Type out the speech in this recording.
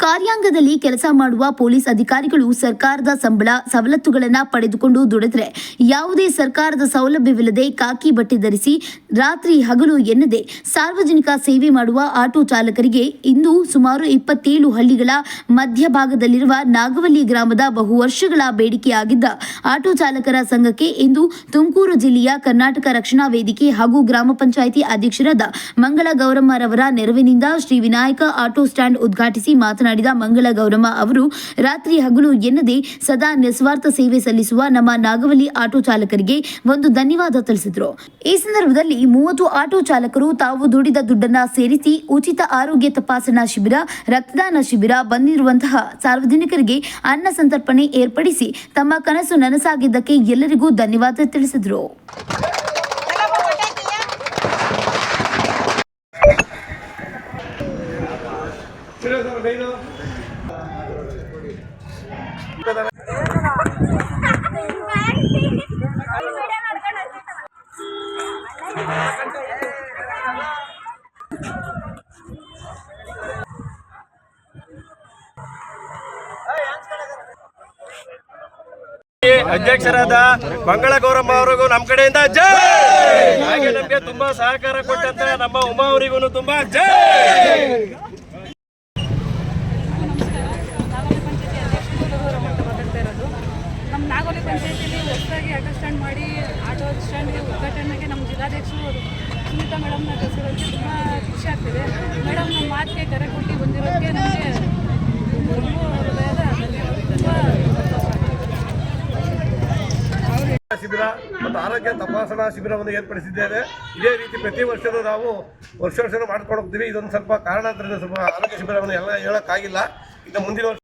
ಕಾರ್ಯಾಂಗದಲ್ಲಿ ಕೆಲಸ ಮಾಡುವ ಪೊಲೀಸ್ ಅಧಿಕಾರಿಗಳು ಸರ್ಕಾರದ ಸಂಬಳ, ಸವಲತ್ತುಗಳನ್ನು ಪಡೆದುಕೊಂಡು ದುಡಿದ್ರೆ ಯಾವುದೇ ಸರ್ಕಾರದ ಸೌಲಭ್ಯವಿಲ್ಲದೆ ಕಾಕಿ ಬಟ್ಟೆ ಧರಿಸಿ ರಾತ್ರಿ ಹಗಲು ಎನ್ನದೆ ಸಾರ್ವಜನಿಕ ಸೇವೆ ಮಾಡುವ ಆಟೋ ಚಾಲಕರಿಗೆ ಇಂದು ಸುಮಾರು ಇಪ್ಪತ್ತೇಳು ಹಳ್ಳಿಗಳ ಮಧ್ಯಭಾಗದಲ್ಲಿರುವ ನಾಗವಲ್ಲಿ ಗ್ರಾಮದ ಬಹು ವರ್ಷಗಳ ಬೇಡಿಕೆಯಾಗಿದ್ದ ಆಟೋ ಚಾಲಕರ ಸಂಘಕ್ಕೆ ಇಂದು ತುಮಕೂರು ಜಿಲ್ಲೆಯ ಕರ್ನಾಟಕ ರಕ್ಷಣಾ ವೇದಿಕೆ ಹಾಗೂ ಗ್ರಾಮ ಪಂಚಾಯಿತಿ ಅಧ್ಯಕ್ಷರಾದ ಮಂಗಳ ಗೌರಮ್ಮರವರ ನೆರವಿನಿಂದ ಶ್ರೀ ವಿನಾಯಕ ಆಟೋ ಸ್ಟ್ಯಾಂಡ್ ಉದ್ಘಾಟಿಸಿ ಮಾತನಾಡಿದ ಮಂಗಳ ಗೌರಮ್ಮ ಅವರು, ರಾತ್ರಿ ಹಗಲು ಎನ್ನದೆ ಸದಾ ನಿಸ್ವಾರ್ಥ ಸೇವೆ ಸಲ್ಲಿಸುವ ನಮ್ಮ ನಾಗವಲ್ಲಿ ಆಟೋ ಚಾಲಕರಿಗೆ ಒಂದು ಧನ್ಯವಾದ ತಿಳಿಸಿದರು. ಈ ಸಂದರ್ಭದಲ್ಲಿ ಮೂವತ್ತು ಆಟೋ ಚಾಲಕರು ತಾವು ದುಡಿದ ದುಡ್ಡನ್ನ ಸೇರಿಸಿ ಉಚಿತ ಆರೋಗ್ಯ ತಪಾಸಣಾ ಶಿಬಿರ, ರಕ್ತದಾನ ಶಿಬಿರ ಬಂದಿರುವಂತಹ ಸಾರ್ವಜನಿಕರಿಗೆ ಅನ್ನ ಸಂತರ್ಪಣೆ ಏರ್ಪಡಿಸಿ ತಮ್ಮ ಕನಸು ನನಸಾಗಿದ್ದಕ್ಕೆ ಎಲ್ಲರಿಗೂ ಧನ್ಯವಾದ ತಿಳಿಸಿದರು. ಅಧ್ಯಕ್ಷರಾದ ಮಂಗಳ ಗೌರಮ್ಮ ಅವರಿಗೂ ನಮ್ಮ ಕಡೆಯಿಂದ ಜೈ! ಹಾಗೆ ನಮಗೆ ತುಂಬಾ ಸಹಕಾರ ಕೊಟ್ಟಂತ ನಮ್ಮ ಉಮಾ ಅವರಿಗೂ ತುಂಬಾ ಜೈ! ಆಟೋ ಸ್ಟ್ಯಾಂಡ್ ಮಾಡಿ ಆಟೋ ಸ್ಟ್ಯಾಂಡ್ ಉದ್ಘಾಟನೆಗೆ ನಮ್ಮ ಜಿಲ್ಲಾಧ್ಯಕ್ಷರು ಸುನೀತಾ ಮೇಡಮ್ನ ಕಳಿಸಿರೋದಕ್ಕೆ ತುಂಬ ಖುಷಿ ಆಗ್ತಿದೆ. ಮೇಡಮ್ ನಮ್ಮ ಮಾತಿಗೆ ಕರೆ ಕೊಟ್ಟು ಬಂದಿರೋದಕ್ಕೆ ನಮಗೆ ಶಿಬಿರ ಮತ್ತು ಆರೋಗ್ಯ ತಪಾಸಣಾ ಶಿಬಿರವನ್ನು ಏರ್ಪಡಿಸಿದ್ದೇವೆ. ಇದೇ ರೀತಿ ಪ್ರತಿ ವರ್ಷವೂ ನಾವು ವರ್ಷ ವರ್ಷನೂ ಮಾಡ್ಕೊಂಡು ಹೋಗ್ತೀವಿ. ಇದೊಂದು ಸ್ವಲ್ಪ ಕಾರಣಾಂತರದಿಂದ ಸ್ವಲ್ಪ ಆರೋಗ್ಯ ಶಿಬಿರವನ್ನು ಎಲ್ಲ ಹೇಳೋಕ್ಕಾಗಿಲ್ಲ. ಇನ್ನು ಮುಂದಿನ ವರ್ಷ